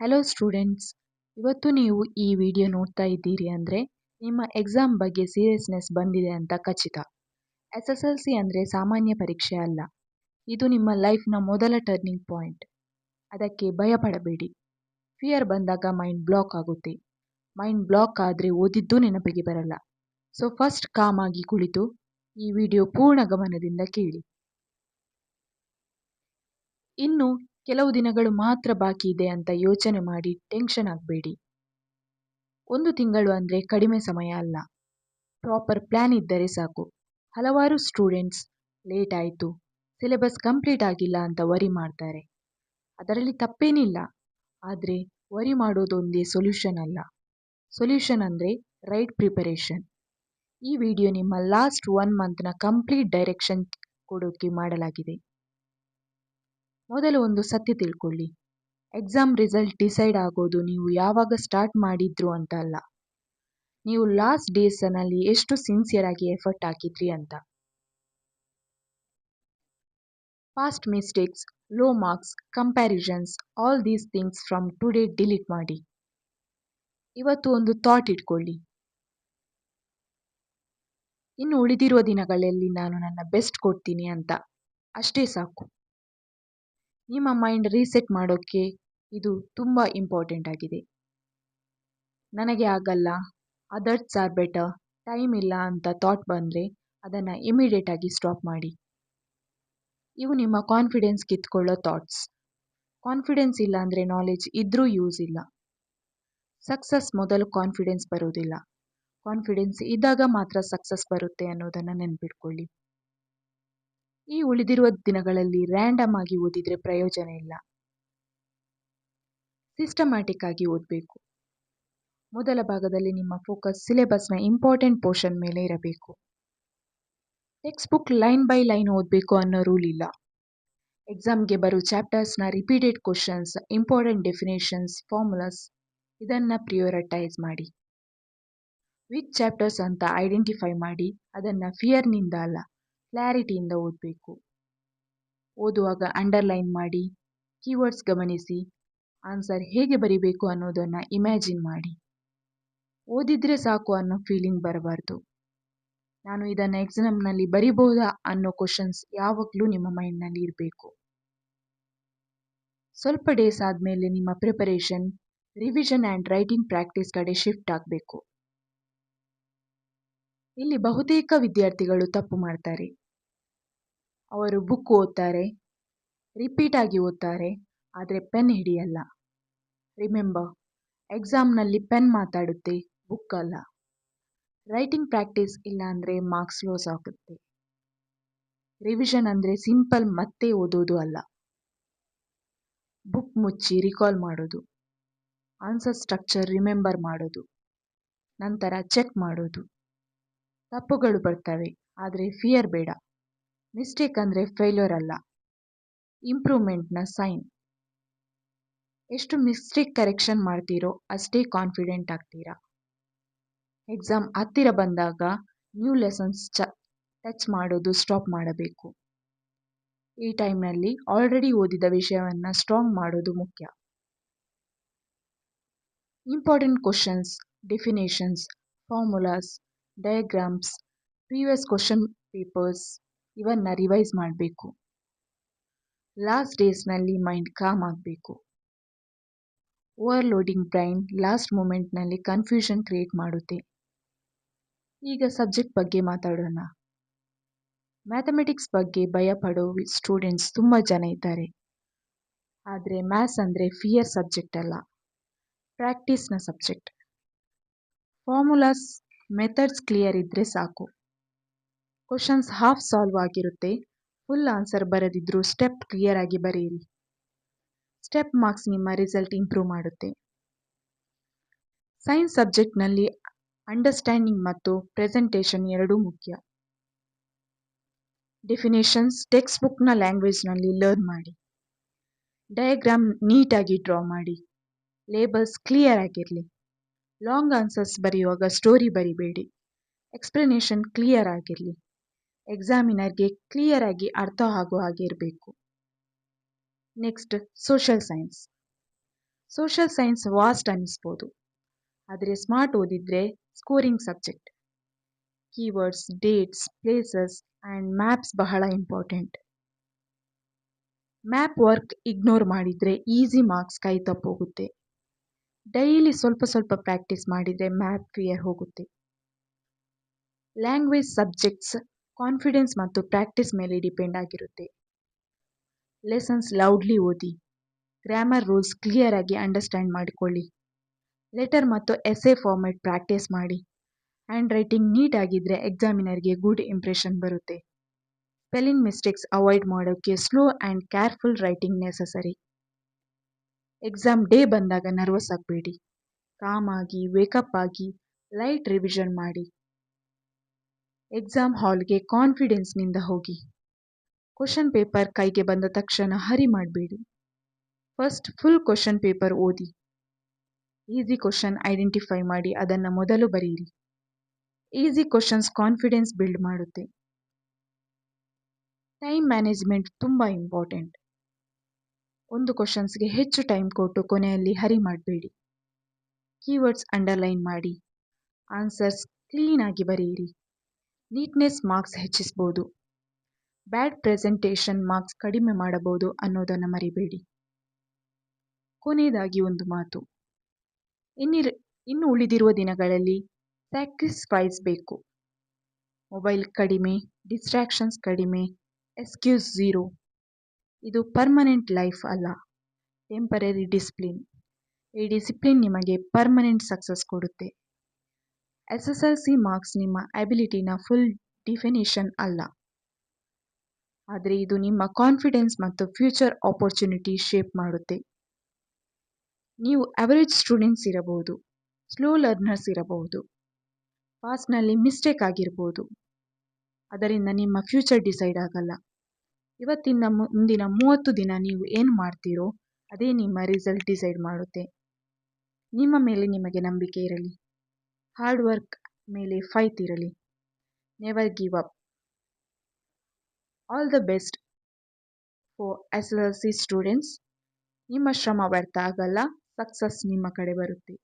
Hello students ಇವತ್ತು ನೀವು ಈ ವಿಡಿಯೋ ನೋಡ್ತಾ ಇದ್ದೀರಿ ಅಂದರೆ ನಿಮ್ಮ ಎಕ್ಸಾಮ್ ಬಗ್ಗೆ ಸೀರಿಯಸ್ನೆಸ್ ಬಂದಿದೆ ಅಂತ ಖಚಿತ. ಎಸ್ ಎಸ್ ಎಲ್ ಸಿ ಅಂದರೆ ಸಾಮಾನ್ಯ ಪರೀಕ್ಷೆ ಅಲ್ಲ. ಇದು ನಿಮ್ಮ ಲೈಫ್ನ ಮೊದಲ ಟರ್ನಿಂಗ್ ಪಾಯಿಂಟ್ ಅದಕ್ಕೆ ಭಯಪಡಬೇಡಿ. ಫಿಯರ್ ಬಂದಾಗ ಮೈಂಡ್ ಬ್ಲಾಕ್ ಆಗುತ್ತೆ. ಮೈಂಡ್ ಬ್ಲಾಕ್ ಆದರೆ ಓದಿದ್ದು ನೆನಪಿಗೆ ಬರಲ್ಲ. ಸೊ ಫಸ್ಟ್ ಕಾಮ್ ಆಗಿ ಕುಳಿತು ಈ ವಿಡಿಯೋ ಪೂರ್ಣ ಗಮನದಿಂದ ಕೇಳಿ. ಇನ್ನು ಕೆಲವು ದಿನಗಳು ಮಾತ್ರ ಬಾಕಿ ಇದೆ ಅಂತ ಯೋಚನೆ ಮಾಡಿ ಟೆನ್ಷನ್ ಆಗಬೇಡಿ. ಒಂದು ತಿಂಗಳು ಅಂದರೆ ಕಡಿಮೆ ಸಮಯ ಅಲ್ಲ. ಪ್ರಾಪರ್ ಪ್ಲ್ಯಾನ್ ಇದ್ದರೆ ಸಾಕು. ಹಲವಾರು ಸ್ಟೂಡೆಂಟ್ಸ್ ಲೇಟ್ ಆಯಿತು. ಸಿಲೆಬಸ್ ಕಂಪ್ಲೀಟ್ ಆಗಿಲ್ಲ ಅಂತ ವರಿ ಮಾಡ್ತಾರೆ. ಅದರಲ್ಲಿ ತಪ್ಪೇನಿಲ್ಲ. ಆದರೆ ವರಿ ಮಾಡೋದೊಂದೇ ಸೊಲ್ಯೂಷನ್ ಅಲ್ಲ. ಸೊಲ್ಯೂಷನ್ ಅಂದರೆ ರೈಟ್ ಪ್ರಿಪರೇಷನ್. ಈ ವಿಡಿಯೋ ನಿಮ್ಮ ಲಾಸ್ಟ್ ಒನ್ ಮಂತ್ನ ಕಂಪ್ಲೀಟ್ ಡೈರೆಕ್ಷನ್ ಕೊಡೋಕ್ಕೆ ಮಾಡಲಾಗಿದೆ. ಮೊದಲು ಒಂದು ಸತ್ಯ ತಿಳ್ಕೊಳ್ಳಿ. ಎಕ್ಸಾಮ್ ರಿಸಲ್ಟ್ ಡಿಸೈಡ್ ಆಗೋದು ನೀವು ಯಾವಾಗ ಸ್ಟಾರ್ಟ್ ಮಾಡಿದ್ರು ಅಂತ ಅಲ್ಲ. ನೀವು ಲಾಸ್ಟ್ ಡೇಸನಲ್ಲಿ ಎಷ್ಟು ಸಿನ್ಸಿಯರ್ ಆಗಿ ಎಫರ್ಟ್ ಹಾಕಿದ್ರಿ ಅಂತ. Past mistakes, low marks, comparisons, all these things from today delete ಮಾಡಿ. ಇವತ್ತು ಒಂದು ಥಾಟ್ ಇಟ್ಕೊಳ್ಳಿ. ಇನ್ನು ಉಳಿದಿರುವ ದಿನಗಳಲ್ಲಿ ನಾನು ನನ್ನ ಬೆಸ್ಟ್ ಕೊಡ್ತೀನಿ ಅಂತ. ಅಷ್ಟೇ ಸಾಕು. ನಿಮ್ಮ ಮೈಂಡ್ ರೀಸೆಟ್ ಮಾಡೋಕ್ಕೆ ಇದು ತುಂಬ ಇಂಪಾರ್ಟೆಂಟ್ ಆಗಿದೆ. ನನಗೆ ಆಗಲ್ಲ. ಅದರ್ಸ್ ಆರ್ ಬೆಟರ್ ಟೈಮ್ ಇಲ್ಲ ಅಂತ ಥಾಟ್ ಬಂದರೆ ಅದನ್ನು ಇಮಿಡಿಯೇಟ್ ಆಗಿ ಸ್ಟಾಪ್ ಮಾಡಿ. ಇವು ನಿಮ್ಮ ಕಾನ್ಫಿಡೆನ್ಸ್ ಕಿತ್ಕೊಳ್ಳೋ ಥಾಟ್ಸ್ ಕಾನ್ಫಿಡೆನ್ಸ್ ಇಲ್ಲ ಅಂದರೆ ನಾಲೆಜ್ ಇದ್ರೂ ಯೂಸ್ ಇಲ್ಲ. ಸಕ್ಸಸ್ ಮೊದಲು ಕಾನ್ಫಿಡೆನ್ಸ್ ಬರೋದಿಲ್ಲ ಕಾನ್ಫಿಡೆನ್ಸ್ ಇದ್ದಾಗ ಮಾತ್ರ ಸಕ್ಸಸ್ ಬರುತ್ತೆ ಅನ್ನೋದನ್ನು ನೆನ್ಪಿಟ್ಕೊಳ್ಳಿ. ಈ ಉಳಿದಿರುವ ದಿನಗಳಲ್ಲಿ ರ್ಯಾಂಡಮ್ ಆಗಿ ಓದಿದರೆ ಪ್ರಯೋಜನ ಇಲ್ಲ. ಸಿಸ್ಟಮ್ಯಾಟಿಕ್ ಆಗಿ ಓದಬೇಕು. ಮೊದಲ ಭಾಗದಲ್ಲಿ ನಿಮ್ಮ ಫೋಕಸ್ ಸಿಲೆಬಸ್ನ ಇಂಪಾರ್ಟೆಂಟ್ ಪೋರ್ಷನ್ ಮೇಲೆ ಇರಬೇಕು. Text book line by line ಓದಬೇಕು ಅನ್ನೋ ರೂಲ್ ಇಲ್ಲ. ಎಕ್ಸಾಮ್ಗೆ ಬರೋ ಚಾಪ್ಟರ್ಸ್ನ repeated questions important definitions formulas ಇದನ್ನು ಪ್ರಿಯೋರಿಟೈಸ್ ಮಾಡಿ. ವಿಚ್ ಚಾಪ್ಟರ್ಸ್ ಅಂತ ಐಡೆಂಟಿಫೈ ಮಾಡಿ, ಅದನ್ನು ಫಿಯರ್ನಿಂದ ಅಲ್ಲ. ಕ್ಲಾರಿಟಿಯಿಂದ ಓದಬೇಕು. ಓದುವಾಗ ಅಂಡರ್ಲೈನ್ ಮಾಡಿ ಕೀವರ್ಡ್ಸ್ ಗಮನಿಸಿ ಆನ್ಸರ್ ಹೇಗೆ ಬರಿಬೇಕು ಅನ್ನೋದನ್ನು ಇಮ್ಯಾಜಿನ್ ಮಾಡಿ. ಓದಿದ್ರೆ ಸಾಕು ಅನ್ನೋ ಫೀಲಿಂಗ್ ಬರಬಾರ್ದು. ನಾನು ಇದನ್ನು ಎಕ್ಸಾಮ್ನಲ್ಲಿ ಬರಿಬಹುದಾ ಅನ್ನೋ ಕ್ವಶನ್ಸ್ ಯಾವಾಗಲೂ ನಿಮ್ಮ ಮೈಂಡ್ನಲ್ಲಿ ಇರಬೇಕು. ಸ್ವಲ್ಪ ಡೇಸ್ ಆದಮೇಲೆ ನಿಮ್ಮ preparation revision and writing practice ಕಡೆ ಶಿಫ್ಟ್ ಆಗಬೇಕು. ಇಲ್ಲಿ ಬಹುತೇಕ ವಿದ್ಯಾರ್ಥಿಗಳು ತಪ್ಪು ಮಾಡ್ತಾರೆ. ಅವರು ಬುಕ್ ಓದ್ತಾರೆ ಆಗಿ ಓದ್ತಾರೆ, ಆದರೆ ಪೆನ್ ಹಿಡಿಯಲ್ಲ. ರಿಮೆಂಬರ್ ಎಕ್ಸಾಮ್ನಲ್ಲಿ ಪೆನ್ ಮಾತಾಡುತ್ತೆ ಬುಕ್ ಅಲ್ಲ. ರೈಟಿಂಗ್ ಪ್ರಾಕ್ಟೀಸ್ ಇಲ್ಲ ಅಂದರೆ ಮಾರ್ಕ್ಸ್ ಲೋಸ್ ಆಗುತ್ತೆ. ರಿವಿಷನ್ ಅಂದರೆ ಸಿಂಪಲ್ ಮತ್ತೆ ಓದೋದು ಅಲ್ಲ. ಬುಕ್ ಮುಚ್ಚಿ ರಿಕಾಲ್ ಮಾಡೋದು. ಆನ್ಸರ್ ಸ್ಟ್ರಕ್ಚರ್ ರಿಮೆಂಬರ್ ಮಾಡೋದು. ನಂತರ ಚೆಕ್ ಮಾಡೋದು. ತಪ್ಪುಗಳು ಬರ್ತವೆ, ಆದರೆ ಫಿಯರ್ ಬೇಡ. ಮಿಸ್ಟೇಕ್ ಅಂದರೆ ಫೇಲ್ಯೂರ್ ಅಲ್ಲ. ಇಂಪ್ರೂವ್ಮೆಂಟ್ನ ಸೈನ್ ಎಷ್ಟು ಮಿಸ್ಟೇಕ್ ಕರೆಕ್ಷನ್ ಮಾಡ್ತೀರೋ ಅಷ್ಟೇ ಕಾನ್ಫಿಡೆಂಟ್ ಆಗ್ತೀರಾ. ಎಕ್ಸಾಮ್ ಹತ್ತಿರ ಬಂದಾಗ ನ್ಯೂ ಲೆಸನ್ಸ್ ಚ ಟಚ್ ಮಾಡೋದು ಸ್ಟಾಪ್ ಮಾಡಬೇಕು. ಈ ಟೈಮ್ನಲ್ಲಿ ಆಲ್ರೆಡಿ ಓದಿದ ವಿಷಯವನ್ನು ಸ್ಟ್ರಾಂಗ್ ಮಾಡೋದು ಮುಖ್ಯ. Important questions definitions formulas diagrams previous question papers ಇವನ್ನು ರಿವೈಸ್ ಮಾಡಬೇಕು. ಲಾಸ್ಟ್ ಡೇಸ್ನಲ್ಲಿ ಮೈಂಡ್ ಕಾಮ್ ಆಗಬೇಕು. ಓವರ್ಲೋಡಿಂಗ್ ಬ್ರೈನ್ ಲಾಸ್ಟ್ ಮೂಮೆಂಟ್ನಲ್ಲಿ ಕನ್ಫ್ಯೂಷನ್ ಕ್ರಿಯೇಟ್ ಮಾಡುತ್ತೆ. ಈಗ ಸಬ್ಜೆಕ್ಟ್ ಬಗ್ಗೆ ಮಾತಾಡೋಣ. ಮ್ಯಾಥಮೆಟಿಕ್ಸ್ ಬಗ್ಗೆ ಭಯ ಪಡೋ ಸ್ಟೂಡೆಂಟ್ಸ್ ತುಂಬ ಜನ ಇದ್ದಾರೆ. ಆದರೆ ಮ್ಯಾಥ್ಸ್ ಅಂದರೆ ಫಿಯರ್ ಸಬ್ಜೆಕ್ಟ್ ಅಲ್ಲ. ಪ್ರಾಕ್ಟೀಸ್ನ ಸಬ್ಜೆಕ್ಟ್ ಫಾರ್ಮುಲಾಸ್ ಮೆಥಡ್ಸ್ ಕ್ಲಿಯರ್ ಇದ್ದರೆ ಸಾಕು. ಕ್ವಶನ್ಸ್ ಹಾಫ್ ಸಾಲ್ವ್ ಆಗಿರುತ್ತೆ. ಫುಲ್ ಆನ್ಸರ್ ಬರದಿದ್ರೂ ಸ್ಟೆಪ್ ಕ್ಲಿಯರ್ ಆಗಿ ಬರೆಯಿರಿ. ಸ್ಟೆಪ್ ಮಾರ್ಕ್ಸ್ ನಿಮ್ಮ ರಿಸಲ್ಟ್ ಇಂಪ್ರೂವ್ ಮಾಡುತ್ತೆ. ಸೈನ್ಸ್ ಸಬ್ಜೆಕ್ಟ್ನಲ್ಲಿ ಅಂಡರ್ಸ್ಟ್ಯಾಂಡಿಂಗ್ ಮತ್ತು ಪ್ರೆಸೆಂಟೇಷನ್ ಎರಡೂ ಮುಖ್ಯ. ಡೆಫಿನೇಷನ್ಸ್ ಟೆಕ್ಸ್ಟ್ ಬುಕ್ನ ಲ್ಯಾಂಗ್ವೇಜ್ನಲ್ಲಿ ಲರ್ನ್ ಮಾಡಿ. ಡಯಾಗ್ರಾಮ್ ನೀಟಾಗಿ ಡ್ರಾ ಮಾಡಿ. ಲೇಬಲ್ಸ್ ಕ್ಲಿಯರ್ ಆಗಿರಲಿ. ಲಾಂಗ್ ಆನ್ಸರ್ಸ್ ಬರೆಯುವಾಗ ಸ್ಟೋರಿ ಬರಿಬೇಡಿ. ಎಕ್ಸ್ಪ್ಲನೇಷನ್ ಕ್ಲಿಯರ್ ಆಗಿರಲಿ. ಎಕ್ಸಾಮಿನರ್ಗೆ ಕ್ಲಿಯರ್ ಆಗಿ ಅರ್ಥ ಆಗೋ ಹಾಗೆ ಇರಬೇಕು. Next social science social science vast ಅನ್ನಿಸ್ಬೋದು ಆದರೆ ಸ್ಮಾರ್ಟ್ ಓದಿದ್ರೆ scoring subject keywords dates places and maps ಬಹಳ ಇಂಪಾರ್ಟೆಂಟ್ ಮ್ಯಾಪ್ ವರ್ಕ್ ಇಗ್ನೋರ್ ಮಾಡಿದರೆ ಈಸಿ ಮಾರ್ಕ್ಸ್ ಕೈ ತಪ್ಪೋಗುತ್ತೆ. ಡೈಲಿ ಸ್ವಲ್ಪ ಸ್ವಲ್ಪ ಪ್ರಾಕ್ಟೀಸ್ ಮಾಡಿದರೆ ಮ್ಯಾಪ್ ಕ್ಲಿಯರ್ ಹೋಗುತ್ತೆ. ಲ್ಯಾಂಗ್ವೇಜ್ ಸಬ್ಜೆಕ್ಟ್ಸ್ ಕಾನ್ಫಿಡೆನ್ಸ್ ಮತ್ತು ಪ್ರಾಕ್ಟೀಸ್ ಮೇಲೆ ಡಿಪೆಂಡ್ ಆಗಿರುತ್ತೆ. ಲೆಸನ್ಸ್ ಲೌಡ್ಲಿ ಓದಿ, ಗ್ರಾಮರ್ ರೂಲ್ಸ್ ಕ್ಲಿಯರ್ ಆಗಿ ಅಂಡರ್ಸ್ಟ್ಯಾಂಡ್ ಮಾಡಿಕೊಳ್ಳಿ, ಲೆಟರ್ ಮತ್ತು ಎಸ್ಸೆ ಫಾರ್ಮೆಟ್ ಪ್ರಾಕ್ಟೀಸ್ ಮಾಡಿ, ಹ್ಯಾಂಡ್ ರೈಟಿಂಗ್ ನೀಟ್ ಆಗಿದ್ದರೆ ಎಕ್ಸಾಮಿನರ್ಗೆ ಗುಡ್ ಇಂಪ್ರೆಷನ್ ಬರುತ್ತೆ. ಸ್ಪೆಲ್ಲಿಂಗ್ ಮಿಸ್ಟೇಕ್ಸ್ ಅವಾಯ್ಡ್ ಮಾಡೋಕ್ಕೆ slow and careful writing necessary. Exam day ಬಂದಾಗ ನರ್ವಸ್ ಆಗಬೇಡಿ. ಕಾಮಾಗಿ ವೇಕಪ್ ಆಗಿ ಲೈಟ್ ರಿವಿಷನ್ ಮಾಡಿ. ಎಕ್ಸಾಮ್ ಹಾಲ್ಗೆ ಕಾನ್ಫಿಡೆನ್ಸ್ನಿಂದ ಹೋಗಿ. ಕ್ವಶನ್ ಪೇಪರ್ ಕೈಗೆ ಬಂದ ತಕ್ಷಣ ಹರಿ ಮಾಡಬೇಡಿ. ಫಸ್ಟ್ ಫುಲ್ ಕ್ವಶನ್ ಪೇಪರ್ ಓದಿ. ಈಸಿ ಕ್ವಶನ್ ಐಡೆಂಟಿಫೈ ಮಾಡಿ, ಅದನ್ನು ಮೊದಲು ಬರೆಯಿರಿ ಈಸಿ ಕ್ವಶನ್ಸ್ ಕಾನ್ಫಿಡೆನ್ಸ್ ಬಿಲ್ಡ್ ಮಾಡುತ್ತೆ. ಟೈಮ್ ಮ್ಯಾನೇಜ್ಮೆಂಟ್ ತುಂಬ ಇಂಪಾರ್ಟೆಂಟ್ ಒಂದು ಕ್ವಶನ್ಸ್ಗೆ ಹೆಚ್ಚು ಟೈಮ್ ಕೊಟ್ಟು ಕೊನೆಯಲ್ಲಿ ಹರಿ ಮಾಡಬೇಡಿ. ಕೀವರ್ಡ್ಸ್ ಅಂಡರ್ಲೈನ್ ಮಾಡಿ. ಆನ್ಸರ್ಸ್ ಕ್ಲೀನಾಗಿ ಬರೆಯಿರಿ. ನೀಟ್ನೆಸ್ ಮಾರ್ಕ್ಸ್ ಹೆಚ್ಚಿಸ್ಬೋದು. ಬ್ಯಾಡ್ ಪ್ರೆಸೆಂಟೇಷನ್ ಮಾರ್ಕ್ಸ್ ಕಡಿಮೆ ಮಾಡಬಹುದು ಅನ್ನೋದನ್ನು ಮರಿಬೇಡಿ. ಕೊನೆಯದಾಗಿ ಒಂದು ಮಾತು. ಇನ್ನಿರ್, ಇನ್ನು ಉಳಿದಿರುವ ದಿನಗಳಲ್ಲಿ ಸ್ಯಾಕ್ರಿಫೈಸ್ ಬೇಕು. ಮೊಬೈಲ್ ಕಡಿಮೆ ಡಿಸ್ಟ್ರಾಕ್ಷನ್ಸ್ ಕಡಿಮೆ ಎಸ್ಕ್ಯೂಸ್ ಝೀರೋ ಇದು ಪರ್ಮನೆಂಟ್ ಲೈಫ್ ಅಲ್ಲ. ಟೆಂಪರರಿ ಡಿಸಿಪ್ಲಿನ್ ಈ ಡಿಸಿಪ್ಲಿನ್ ನಿಮಗೆ ಪರ್ಮನೆಂಟ್ ಸಕ್ಸಸ್ ಕೊಡುತ್ತೆ. S S L C marks ನಿಮ್ಮ ಅಬಿಲಿಟಿನ ಫುಲ್ ಡಿಫಿನಿಷನ್ ಅಲ್ಲ. ಆದರೆ ಇದು ನಿಮ್ಮ ಕಾನ್ಫಿಡೆನ್ಸ್ ಮತ್ತು ಫ್ಯೂಚರ್ ಆಪರ್ಚುನಿಟಿ ಶೇಪ್ ಮಾಡುತ್ತೆ. ನೀವು ಅವರೇಜ್ ಸ್ಟೂಡೆಂಟ್ಸ್ ಇರಬಹುದು ಸ್ಲೋ ಲರ್ನರ್ಸ್ ಇರಬಹುದು ಪಾಸ್ಟ್ನಲ್ಲಿ ಮಿಸ್ಟೇಕ್ ಆಗಿರ್ಬೋದು. ಅದರಿಂದ ನಿಮ್ಮ ಫ್ಯೂಚರ್ ಡಿಸೈಡ್ ಆಗಲ್ಲ. ಇವತ್ತಿನ ಮುಂದಿನ ಮೂವತ್ತು ದಿನ ನೀವು ಏನು ಮಾಡ್ತೀರೋ ಅದೇ ನಿಮ್ಮ ರಿಸಲ್ಟ್ ಡಿಸೈಡ್ ಮಾಡುತ್ತೆ. ನಿಮ್ಮ ಮೇಲೆ ನಿಮಗೆ ನಂಬಿಕೆ ಇರಲಿ. ಹಾರ್ಡ್ ವರ್ಕ್ ಮೇಲೆ ಫೈಟ್ ಇರಲಿ. Never give up all the best for S L C students ನಿಮ್ಮ ಶ್ರಮ ವ್ಯರ್ಥ ಆಗಲ್ಲ. ಸಕ್ಸಸ್ ನಿಮ್ಮ ಕಡೆ ಬರುತ್ತೆ.